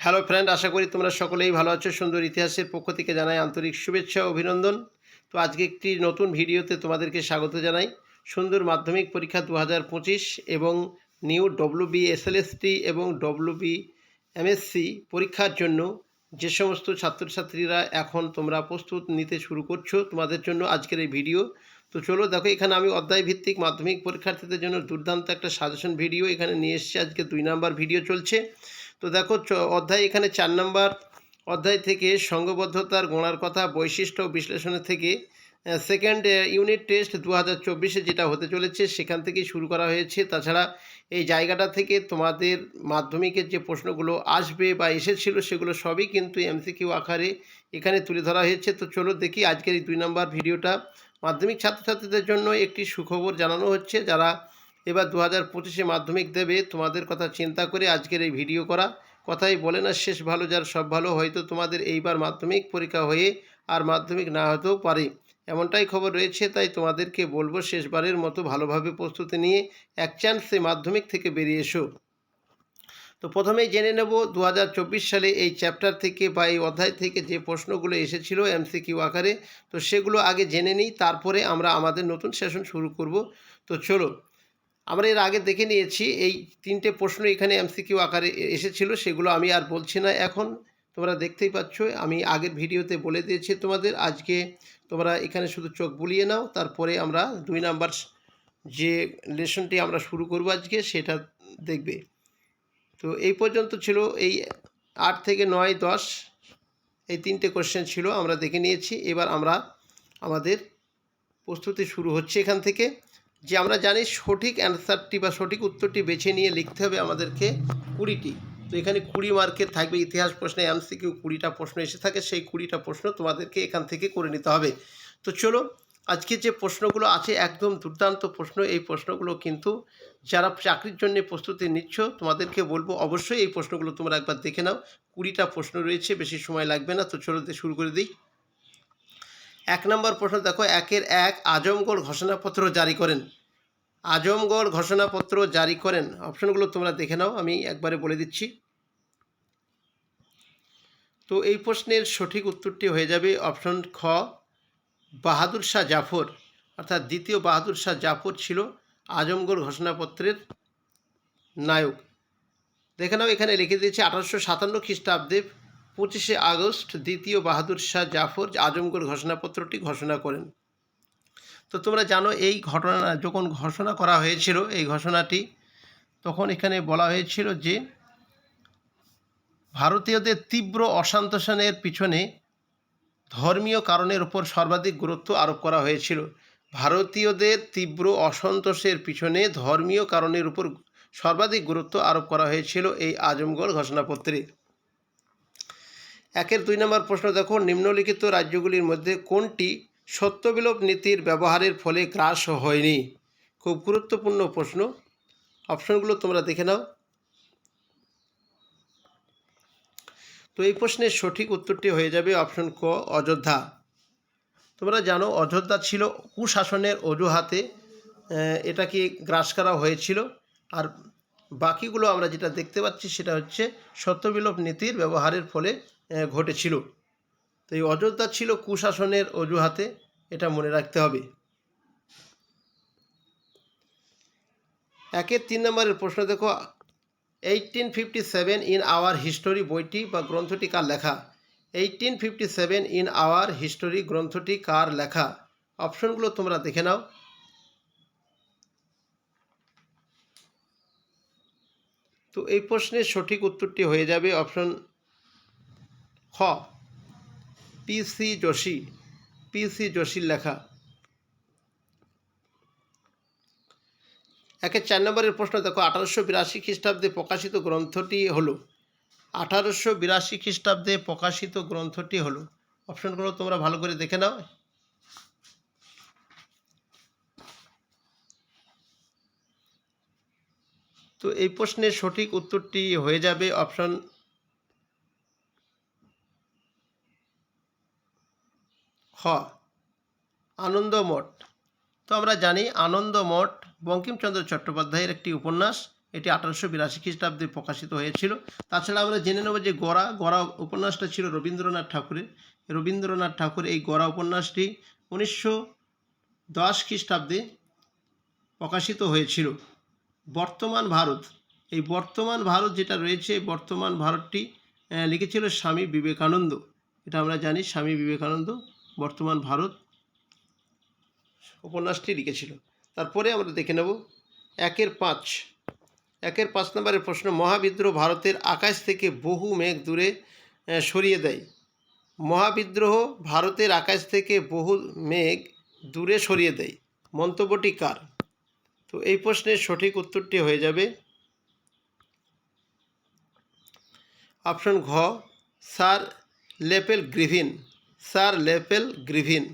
Hello friend আশা করি তোমরা সকলেই ভালো আছো। সুন্দর ইতিহাসের পক্ষ থেকে জানাই আন্তরিক শুভেচ্ছা, অভিনন্দন। তো আজকে একটি নতুন ভিডিওতে তোমাদেরকে স্বাগত জানাই। সুন্দর মাধ্যমিক পরীক্ষা দু হাজার পঁচিশ এবং নিউ ডব্লিউ বি এসএলএসটি এবং ডব্লিউ বি এমএসসি পরীক্ষার জন্য যে সমস্ত ছাত্রছাত্রীরা এখন তোমরা প্রস্তুত নিতে শুরু করছ তোমাদের জন্য আজকের এই ভিডিও। তো চলো দেখো, এখানে আমি অধ্যায় ভিত্তিক মাধ্যমিক পরীক্ষার্থীদের জন্য দুর্দান্ত একটা সাজেশন ভিডিও এখানে নিয়ে এসেছি। আজকে দুই নাম্বার ভিডিও চলছে। তো দেখো অধ্যায় এখানে চার নম্বর অধ্যায় থেকে সঙ্গবদ্ধতার গোড়ার কথা, বৈশিষ্ট্য বিশ্লেষণের থেকে সেকেন্ড ইউনিট টেস্ট দু হাজার চব্বিশে যেটা হতে চলেছে সেখান থেকেই শুরু করা হয়েছে। তাছাড়া এই জায়গাটা থেকে তোমাদের মাধ্যমিকের যে প্রশ্নগুলো আসবে বা এসেছিল সেগুলো সবই কিন্তু এমসিকিউ আকারে এখানে তুলে ধরা হয়েছে। তো চলো দেখি আজকের এই দুই নম্বর ভিডিওটা। মাধ্যমিক ছাত্রছাত্রীদের জন্য একটি সুখবর জানানো হচ্ছে। যারা এবার দু হাজার পঁচিশে মাধ্যমিক দেবে, তোমাদের কথা চিন্তা করে আজকের এই ভিডিও করা। কথাই বলে না, শেষ ভালো যার, সব ভালো। হয়তো তোমাদের এইবার মাধ্যমিক পরীক্ষা হয়ে আর মাধ্যমিক না হতেও পারে। এমনটাই খবর রয়েছে, তাই তোমাদেরকে বলব শেষবারের মতো ভালোভাবে প্রস্তুতি নিয়ে এক চান্সে মাধ্যমিক থেকে বেরিয়ে এসো। তো প্রথমেই জেনে নেব দু হাজার চব্বিশ সালে এই চ্যাপ্টার থেকে বা এই অধ্যায় থেকে যে প্রশ্নগুলো এসেছিল এমসিকিউ আকারে, তো সেগুলো আগে জেনে নিই, তারপরে আমরা আমাদের নতুন সেশন শুরু করব। তো চলো আমরা এর আগে দেখে নিয়েছি, এই তিনটে প্রশ্ন এখানে এমসিকিউ আকারে এসেছিল, সেগুলো আমি আর বলছি না এখন। তোমরা দেখতেই পাচ্ছ, আমি আগের ভিডিওতে বলে দিয়েছি তোমাদের, আজকে তোমরা এখানে শুধু চোখ বুলিয়ে নাও, তারপরে আমরা দুই নাম্বার যে লেসনটি আমরা শুরু করব আজকে, সেটা দেখবে। তো এই পর্যন্ত ছিল এই আট থেকে নয়, দশ, এই তিনটে কোশ্চেন ছিল, আমরা দেখে নিয়েছি। এবার আমরা আমাদের প্রস্তুতি শুরু হচ্ছে এখান থেকে। যে আমরা জানি সঠিক অ্যান্সারটি বা সঠিক উত্তরটি বেছে নিয়ে লিখতে হবে আমাদেরকে কুড়িটি। তো এখানে কুড়ি মার্কের থাকবে ইতিহাস প্রশ্নে, এমসিকিউ কুড়িটা প্রশ্ন এসে থাকে, সেই কুড়িটা প্রশ্ন তোমাদেরকে এখান থেকে করে নিতে হবে। তো চলো, আজকে যে প্রশ্নগুলো আছে, একদম দুর্দান্ত প্রশ্ন, এই প্রশ্নগুলো কিন্তু যারা চাকরির জন্য প্রস্তুতি নিচ্ছ, তোমাদেরকে বলব অবশ্যই এই প্রশ্নগুলো তোমরা একবার দেখে নাও। কুড়িটা প্রশ্ন রয়েছে, বেশি সময় লাগবে না, তো চলো শুরু করে দিই। এক নম্বর প্রশ্ন দেখো, একের এক আজমগড় ঘোষণাপত্র জারি করেন। আজমগড় ঘোষণাপত্র জারি করেন। অপশনগুলো তোমরা দেখে নাও, আমি একবারে বলে দিচ্ছি। তো এই প্রশ্নের সঠিক উত্তরটি হয়ে যাবে অপশন খ, বাহাদুর শাহ জাফর। অর্থাৎ দ্বিতীয় বাহাদুর শাহ জাফর ছিল আজমগড় ঘোষণাপত্রের নায়ক। দেখে নাও, এখানে লিখে দিয়েছে, আঠারোশো সাতান্ন খ্রিস্টাব্দে পঁচিশে আগস্ট দ্বিতীয় বাহাদুর শাহ জাফর আজমগড় ঘোষণাপত্রটি ঘোষণা করেন। তো তোমরা জানো, এই ঘটনা, যখন ঘোষণা করা হয়েছিল, এই ঘোষণাটি, তখন এখানে বলা হয়েছিল যে, ভারতীয়দের তীব্র অসন্তোষণের পিছনে ধর্মীয় কারণের উপর সর্বাধিক গুরুত্ব আরোপ করা হয়েছিল। ভারতীয়দের তীব্র অসন্তোষের পিছনে ধর্মীয় কারণের উপর সর্বাধিক গুরুত্ব আরোপ করা হয়েছিল এই আজমগড় ঘোষণাপত্রে। একের দুই নম্বর প্রশ্ন, দেখো, নিম্নলিখিত রাজ্যগুলির মধ্যে কোনটি সত্যবিলোপ নীতির ব্যবহারের ফলে গ্রাস হয়নি। খুব গুরুত্বপূর্ণ প্রশ্ন। অপশনগুলো তোমরা দেখে নাও। তো এই প্রশ্নের সঠিক উত্তরটি হয়ে যাবে অপশন ক, অযোধ্যা। তোমরা জানো, অযোধ্যা ছিল কুশাসনের অজুহাতে এটাকে গ্রাস করা হয়েছিল। আর বাকিগুলো আমরা যেটা দেখতে পাচ্ছি সেটা হচ্ছে সত্যবিলোপ নীতির ব্যবহারের ফলে ঘটেছিল। তো এই অযোধ্যা ছিল কুশাসনের অজুহাতে, এটা মনে রাখতে হবে। একের তিন নম্বরের প্রশ্ন, দেখো eighteen fifty seven in our history বইটি বা গ্রন্থটি কার লেখা? Eighteen fifty seven in our history গ্রন্থটি কার লেখা? অপশনগুলো তোমরা দেখে নাও। তো এই প্রশ্নের সঠিক উত্তরটি হয়ে যাবে অপশন খ। P C Joshi, P C যোশীর লেখা। একের চার নম্বরের প্রশ্ন, দেখো, আঠারোশো বিরাশি খ্রিস্টাব্দে প্রকাশিত গ্রন্থটি হলো। আঠারোশো বিরাশি খ্রিস্টাব্দে প্রকাশিত গ্রন্থটি হলো। অপশনগুলো তোমরা ভালো করে দেখে নাও। তো এই প্রশ্নের সঠিক উত্তরটি হয়ে যাবে অপশন খ আনন্দমঠ তো আমরা জানি আনন্দমঠ বঙ্কিমচন্দ্র চট্টোপাধ্যায়ের একটি উপন্যাস। এটি আঠারোশো বিরাশি খ্রিস্টাব্দে প্রকাশিত হয়েছিল। তাছাড়া আমরা জেনে নেব যে গড়া গড়া উপন্যাসটা ছিল রবীন্দ্রনাথ ঠাকুরের। রবীন্দ্রনাথ ঠাকুর এই গড়া উপন্যাসটি উনিশশো দশ খ্রিস্টাব্দে প্রকাশিত হয়েছিল। বর্তমান ভারত। এই বর্তমান ভারত যেটা রয়েছে বর্তমান ভারতটি লিখেছিল স্বামী বিবেকানন্দ। এটা আমরা জানি স্বামী বিবেকানন্দ। বর্তমান ভারত। উপন্যাসটি লিখেছিল। তারপরে আমরা দেখে নেব একের পাঁচ। একের পাঁচ নম্বরের প্রশ্ন, মহাবিদ্রোহ ভারতের আকাশ থেকে বহু মেঘ দূরে সরিয়ে দেয়। মহাবিদ্রোহ ভারতের আকাশ থেকে বহু মেঘ দূরে সরিয়ে দেয়। মন্তব্যটি কার? তো এই প্রশ্নের সঠিক উত্তরটি হয়ে যাবে অপশন ঘ, sir Lepel Griffin. Sir Lepel Griffin.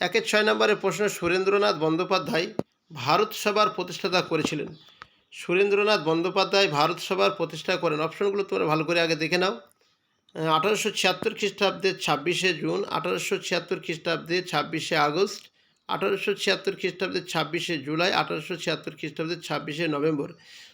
একের ছয় নম্বরের প্রশ্ন, সুরেন্দ্রনাথ বন্দ্যোপাধ্যায় ভারত সভার প্রতিষ্ঠাতা করেছিলেন। সুরেন্দ্রনাথ বন্দ্যোপাধ্যায় ভারত সভার প্রতিষ্ঠা করেন। অপশনগুলো তোমরা ভালো করে আগে দেখে নাও। আঠারোশো ছিয়াত্তর খ্রিস্টাব্দে ছাব্বিশে জুন, আঠারোশো ছিয়াত্তর খ্রিস্টাব্দে ছাব্বিশে আগস্ট আঠারোশো ছিয়াত্তর খ্রিস্টাব্দের ছাব্বিশে জুলাই, আঠারোশো ছিয়াত্তর খ্রিস্টাব্দের ছাব্বিশে নভেম্বর।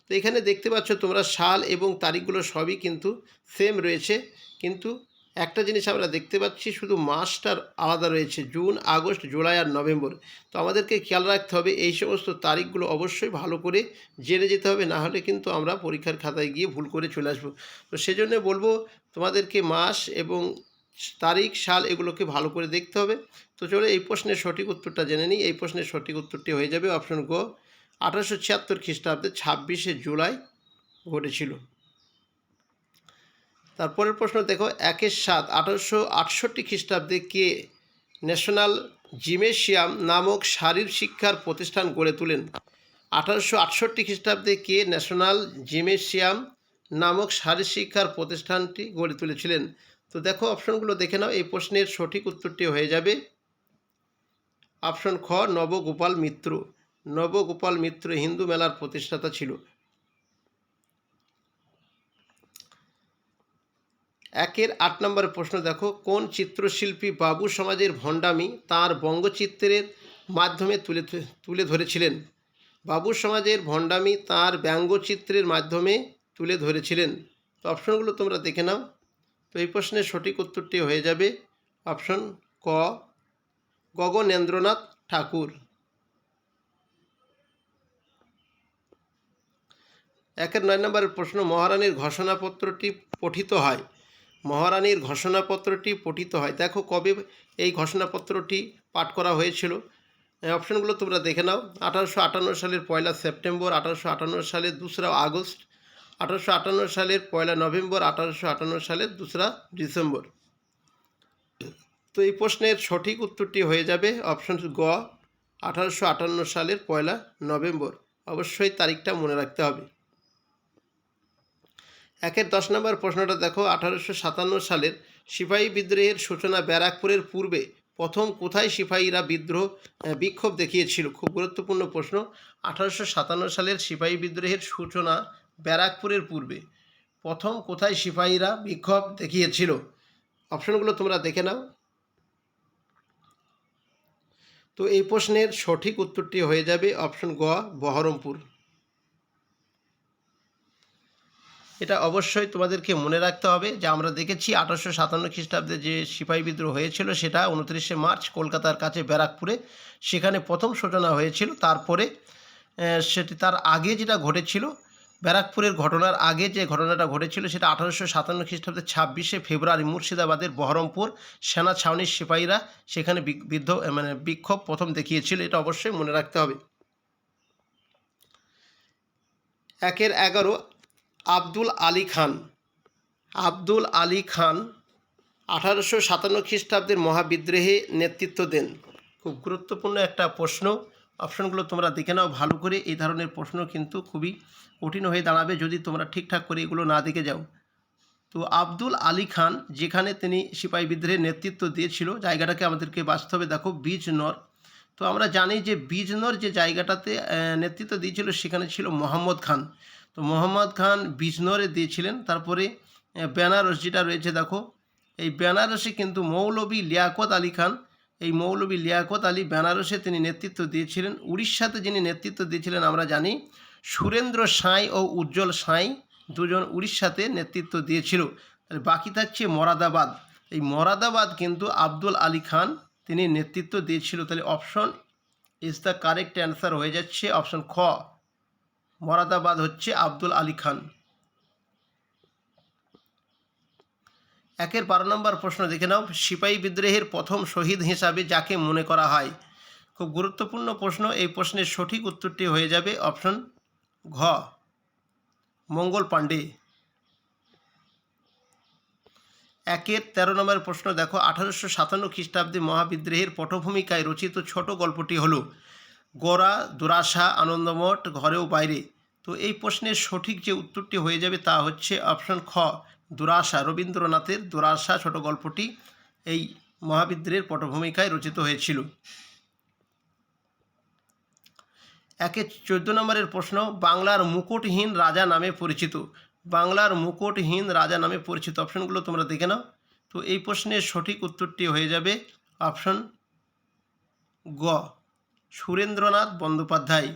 তো এখানে দেখতে পাচ্ছ তোমরা সাল এবং তারিখগুলো সবই কিন্তু সেম রয়েছে। কিন্তু একটা জিনিস আমরা দেখতে পাচ্ছি, শুধু মাসটার আলাদা রয়েছে, জুন, আগস্ট, জুলাই আর নভেম্বর। তো আমাদেরকে খেয়াল রাখতে হবে, এই সমস্ত তারিখগুলো অবশ্যই ভালো করে জেনে যেতে হবে, না হলে কিন্তু আমরা পরীক্ষার খাতায় গিয়ে ভুল করে চলে আসব। তো সেজন্য বলব, তোমাদেরকে মাস এবং তারিখ, সাল এগুলোকে ভালো করে দেখতে হবে। তো চলো এই প্রশ্নের সঠিক উত্তরটা জেনে নিই। এই প্রশ্নের সঠিক উত্তরটি হয়ে যাবে অপশন গো। আঠারোশো ছিয়াত্তর খ্রিস্টাব্দে ছাব্বিশে জুলাই ঘটেছিল। তারপরের প্রশ্ন দেখো, একের সাত, আঠারোশো আটষট্টি খ্রিস্টাব্দে কে ন্যাশনাল জিমেশিয়াম নামক শারীর শিক্ষার প্রতিষ্ঠান গড়ে তোলেন? আঠারোশো আটষট্টি খ্রিস্টাব্দে কে ন্যাশনাল জিমেশিয়াম নামক শারীর শিক্ষার প্রতিষ্ঠানটি গড়ে তুলেছিলেন? তো দেখো অপশনগুলো দেখে নাও। এই প্রশ্নের সঠিক উত্তরটি হয়ে যাবে। অপশন খ, নবগোপাল মিত্র। নবগোপাল মিত্র হিন্দু মেলার প্রতিষ্ঠাতা ছিল। একের আট নম্বর প্রশ্ন দেখো, কোন চিত্রশিল্পী বাবু সমাজের ভণ্ডামি তার বঙ্গচিত্রের মাধ্যমে তুলে তুলে ধরেছিলেন? বাবু সমাজের ভণ্ডামি তার ব্যঙ্গচিত্রের মাধ্যমে তুলে ধরেছিলেন। তো অপশনগুলো তোমরা দেখে নাও। তো এই প্রশ্নের সঠিক উত্তরটি হয়ে যাবে অপশন ক, গগনেন্দ্রনাথ ঠাকুর। একের নয় নম্বরের প্রশ্ন, মহারানীর ঘোষণাপত্রটি পঠিত হয়। মহারানীর ঘোষণাপত্রটি পঠিত হয়। দেখো কবে এই ঘোষণাপত্রটি পাঠ করা হয়েছিল। অপশনগুলো তোমরা দেখে নাও। আঠারোশো আটান্ন সালের পয়লা সেপ্টেম্বর, আঠারোশো আটান্ন সালের দোসরা আগস্ট আঠারোশো আটান্ন সালের পয়লা নভেম্বর আঠারোশো আটান্ন সালের দোসরা ডিসেম্বর। তো এই প্রশ্নের সঠিক উত্তরটি হয়ে যাবে অপশন গ, আঠারোশো আটান্ন সালের পয়লা নভেম্বর। অবশ্যই তারিখটা মনে রাখতে হবে। একের দশ নম্বর প্রশ্নটা দেখো, আঠারোশো সাতান্ন সালের সিপাহী বিদ্রোহের সূচনা ব্যারাকপুরের পূর্বে প্রথম কোথায় সিপাহীরা বিদ্রোহ বিক্ষোভ দেখিয়েছিল? খুব গুরুত্বপূর্ণ প্রশ্ন। আঠারোশো সাতান্ন সালের সিপাহী বিদ্রোহের সূচনা ব্যারাকপুরের পূর্বে। প্রথম কোথায় সিপাহীরা বিক্ষোভ দেখিয়েছিল? অপশনগুলো তোমরা দেখে নাও। তো এই প্রশ্নের সঠিক উত্তরটি হয়ে যাবে অপশন গ, বহরমপুর। এটা অবশ্যই তোমাদেরকে মনে রাখতে হবে যে আমরা দেখেছি আঠারোশো সাতান্ন খ্রিস্টাব্দে যে সিপাহী বিদ্রোহ হয়েছিল, সেটা উনত্রিশে মার্চ কলকাতার কাছে ব্যারাকপুরে। সেখানে প্রথম সূচনা হয়েছিল। তারপরে সেটি তার আগে যেটা ঘটেছিল ব্যারাকপুরের ঘটনার আগে যে ঘটনাটা ঘটেছিল সেটা আঠারোশো সাতান্ন খ্রিস্টাব্দের ছাব্বিশে ফেব্রুয়ারি মুর্শিদাবাদের বহরমপুর সেনা ছাউনির সিপাহীরা সেখানে বিদ্ধ মানে বিক্ষোভ প্রথম দেখিয়েছিল। এটা অবশ্যই মনে রাখতে হবে। একের এগারো, আব্দুল আলী খান। আব্দুল আলী খান আঠারোশো সাতান্ন খ্রিস্টাব্দের মহাবিদ্রোহে নেতৃত্ব দেন। খুব গুরুত্বপূর্ণ একটা প্রশ্ন। অপশনগুলো তোমরা দেখে নাও। ভালো করে এই ধরনের প্রশ্ন কিন্তু খুবই কঠিন হয়ে দাঁড়াবে যদি তোমরা ঠিকঠাক করে এগুলো না দেখে যাও। তো আব্দুল আলী খান, যেখানে তিনি সিপাহী বিদ্রোহের নেতৃত্ব দিয়েছিল, জায়গাটাকে আমাদেরকে বাস্তবে দেখো, বীজনর। তো আমরা জানি যে বীজনর যে জায়গাটাতে নেতৃত্ব দিয়েছিল সেখানে ছিল মোহাম্মদ খান। তো মোহাম্মদ খান বিজনরে দিয়েছিলেন। তারপরে বেনারস যেটা রয়েছে, দেখো। এই বেনারসে কিন্তু মৌলবী লিয়াকত আলী খান এই মৌলবী লিয়াকত আলী বেনারসে তিনি নেতৃত্ব দিয়েছিলেন। উড়িষ্যাতে যিনি নেতৃত্ব দিয়েছিলেন, আমরা জানি সুরেন্দ্র সাঁই ও উজ্জ্বল সাঁই দুজন উড়িষ্যাতে নেতৃত্ব দিয়েছিল। তাহলে বাকি থাকছে মরাদাবাদ। এই মরাদাবাদ কিন্তু আব্দুল আলী খান তিনি নেতৃত্ব দিয়েছিল। তাহলে option is the correct answer হয়ে যাচ্ছে অপশন খ। মরাদাবাদ হচ্ছে আব্দুল আলী খান। একের বারো নম্বর প্রশ্ন দেখে নাও। সিপাহী বিদ্রোহের প্রথম শহীদ হিসাবে যাকে মনে করা হয়? খুব গুরুত্বপূর্ণ প্রশ্ন, এই প্রশ্নের সঠিক উত্তরটি হয়ে যাবে অপশন ঘ। মঙ্গল পাণ্ডে। একের তেরো নম্বরের প্রশ্ন দেখো, আঠারোশো সাতান্ন খ্রিস্টাব্দে মহাবিদ্রোহের পটভূমিকায় রচিত ছোট গল্পটি হলো, গোরা, দুরাশা, আনন্দমঠ, ঘরেও বাইরে। তো এই প্রশ্নের সঠিক যে উত্তরটি হয়ে যাবে তা হচ্ছে অপশন খ। দুরাশা, রবীন্দ্রনাথের দুরাশা ছোট গল্পটি এই মহাবিদ্রের পটভূমিকায় রচিত হয়েছিল। একে চোদ্দ নম্বরের প্রশ্ন, বাংলার মুকুটহীন রাজা নামে পরিচিত। বাংলার মুকুটহীন রাজা নামে পরিচিত অপশনগুলো তোমরা দেখে নাও। তো এই প্রশ্নের সঠিক উত্তরটি হয়ে যাবে অপশন গ, সুরেন্দ্রনাথ বন্দ্যোপাধ্যায়।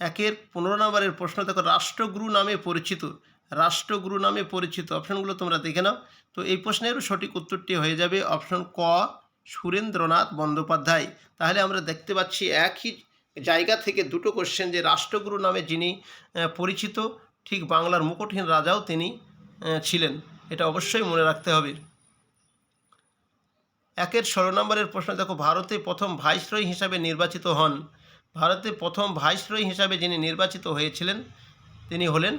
একের পনেরো নম্বরের প্রশ্ন দেখো, রাষ্ট্রগুরু নামে পরিচিত। রাষ্ট্রগুরু নামে পরিচিত। অপশনগুলো তোমরা দেখে নাও। তো এই প্রশ্নেরও সঠিক উত্তরটি হয়ে যাবে অপশন ক, সুরেন্দ্রনাথ বন্দ্যোপাধ্যায়। তাহলে আমরা দেখতে পাচ্ছি একই জায়গা থেকে দুটো কোশ্চেন যে রাষ্ট্রগুরু নামে যিনি পরিচিত, ঠিক বাংলার মুকুটহীন রাজাও তিনি ছিলেন। এটা অবশ্যই মনে রাখতে হবে। একের ষোলো নম্বরের প্রশ্ন দেখো, ভারতে প্রথম ভাইসরয় হিসাবে নির্বাচিত হন। ভারতে প্রথম ভাইসরয় হিসাবে যিনি নির্বাচিত হয়েছিলেন, তিনি হলেন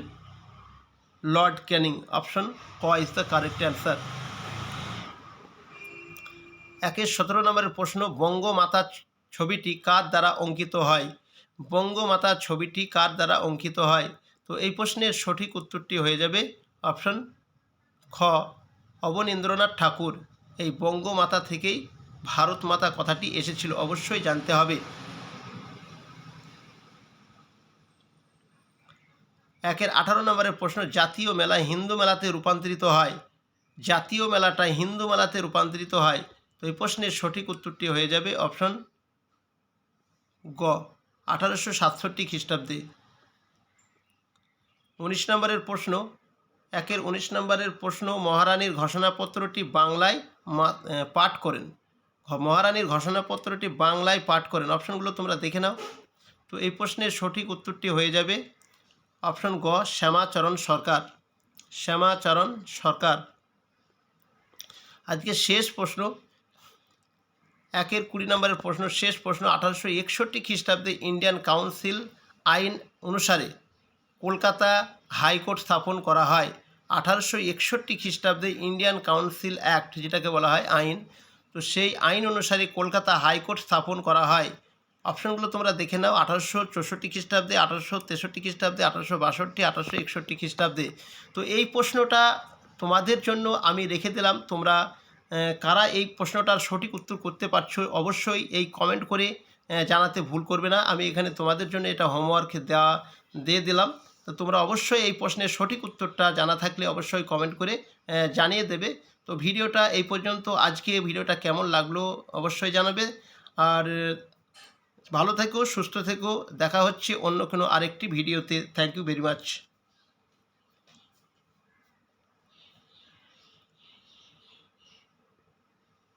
লর্ড ক্যানিং অপশন ক ইজ দ্য কারেক্ট অ্যান্সার। একের সতেরো নম্বরের প্রশ্ন, বঙ্গমাতা ছবিটি কার দ্বারা অঙ্কিত হয়? বঙ্গমাতা ছবিটি কার দ্বারা অঙ্কিত হয়? তো এই প্রশ্নের সঠিক উত্তরটি হয়ে যাবে অপশন খ, অবনীন্দ্রনাথ ঠাকুর। এই বঙ্গমাতা থেকেই ভারত মাতা কথাটি এসেছিল, অবশ্যই জানতে হবে। একের আঠারো নম্বরের প্রশ্ন, জাতীয় মেলা হিন্দু মেলাতে রূপান্তরিত হয়। জাতীয় মেলাটা হিন্দু মেলাতে রূপান্তরিত হয়। তো এই প্রশ্নের সঠিক উত্তরটি হয়ে যাবে অপশন গ, আঠারোশো সাতষট্টি খ্রিস্টাব্দে। উনিশ নম্বরের প্রশ্ন, একের উনিশ নম্বরের প্রশ্ন, মহারানীর ঘোষণাপত্রটি বাংলায় পাঠ করেন। মহারানীর ঘোষণাপত্রটি বাংলায় পাঠ করেন। অপশনগুলো তোমরা দেখে নাও। তো এই প্রশ্নের সঠিক উত্তরটি হয়ে যাবে অপশন গ, শ্যামাচরণ সরকার। শ্যামাচরণ সরকার। আজকে শেষ প্রশ্ন। একের কুড়ি নম্বরের প্রশ্ন, শেষ প্রশ্ন আঠারোশো একষট্টি খ্রিস্টাব্দে ইন্ডিয়ান কাউন্সিল আইন অনুসারে কলকাতা হাইকোর্ট স্থাপন করা হয়। আঠারোশো একষট্টি খ্রিস্টাব্দে ইন্ডিয়ান কাউন্সিল অ্যাক্ট, যেটাকে বলা হয় আইন। তো সেই আইন অনুসারে কলকাতা হাইকোর্ট স্থাপন করা হয়। অপশনগুলো তোমরা দেখে নাও। আঠারোশো চৌষট্টি খ্রিস্টাব্দে, আঠারোশো তেষট্টি খ্রিস্টাব্দে, আঠারোশো বাষট্টি, আঠারোশো একষট্টি খ্রিস্টাব্দে। তো এই প্রশ্নটা তোমাদের জন্য আমি রেখে দিলাম। তোমরা কারা এই প্রশ্নটার সঠিক উত্তর করতে পারছ অবশ্যই এই কমেন্ট করে জানাতে ভুল করবে না। আমি এখানে তোমাদের জন্য এটা হোমওয়ার্ক দেওয়া দিয়ে দিলাম। তো তোমরা অবশ্যই এই প্রশ্নের সঠিক উত্তরটা জানা থাকলে অবশ্যই কমেন্ট করে জানিয়ে দেবে। তো ভিডিওটা এই পর্যন্ত। আজকে ভিডিওটা কেমন লাগল অবশ্যই জানাবে। আর ভালো থেকো সুস্থ থেকো। দেখা হচ্ছে অন্য কোনো আরেকটি ভিডিওতে। Thank you very much